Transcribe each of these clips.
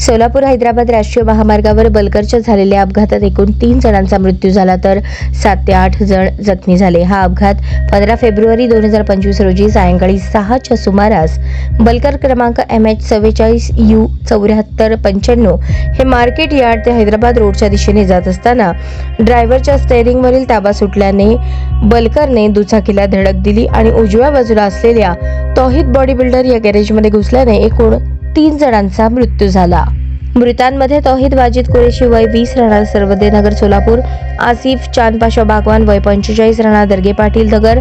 Solapur Hyderabad राष्ट्रीय महामार्गावर बलकरच्या झालेल्या अपघातात एकूण तीन जणांचा मृत्यू झाला तर सात ते आठ जण जखमी झाले. हा अपघात पंधरा फेब्रुवारी दोन हजार पंचवीस रोजी सायंकाळी सहाच्या सुमारास बलकर क्रमांक एम एच चव्वेचाळीस यू चौऱ्याहत्तर पंच्याण्णव हे मार्केट यार्ड ते हैदराबाद रोडच्या दिशेने जात असताना ड्रायव्हरच्या स्टेअरिंगवरील ताबा सुटल्याने बलकरने दुचाकीला धडक दिली आणि उजव्या बाजूला असलेल्या तौहिद बॉडी बिल्डर या गॅरेजमध्ये घुसल्याने एकूण तीन जणांचा मृत्यू झाला. मृतांमध्ये तौहिद वाजिद कुरेशी वय वीस राहणार सर्वदे नगर सोलापूर आसिफ चांदपाशा बागवान वय पंचेचाळीस राहणार दर्गे पाटील नगर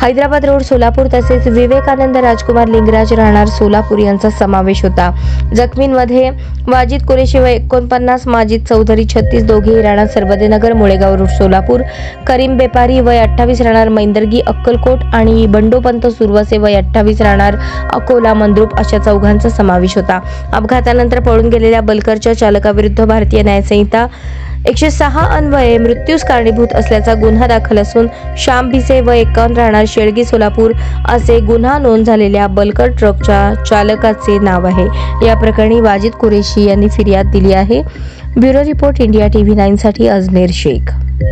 हैदराबाद रोड सोलापूर तसेच विवेकानंद राजकुमार लिंगराज राहणार सोलापूर यांचा समावेश होता. जखमींमध्ये वाजिद कुरेशी व एकोणपन्नास माजिद चौधरी छत्तीस दोघेही राहणार सर्वदेनगर मुळेगाव रोड सोलापूर. करीम बेपारी वय अठ्ठावीस राहणार मैंदर्गी अक्कलकोट आणि बंडोपंत सुरवसे वय अठ्ठावीस राहणार अकोला मंद्रुप अशा चौघांचा समावेश होता. अपघातानंतर पळून गेलेल्या बलकरच्या चालकाविरुद्ध भारतीय न्यायसंहिता एकशे सहा अन्वये मृत्यूस कारणीभूत असल्याचा गुन्हा दाखल असून श्याम भिसे व एकावन्न राहणार शेळगी सोलापूर असे गुन्हा नोंद झालेल्या बलकर ट्रकच्या चालकाचे नाव आहे. या प्रकरणी वाजिद कुरेशी यांनी फिर्याद दिली आहे. Bureau report India TV nine साठी अजमेर शेख.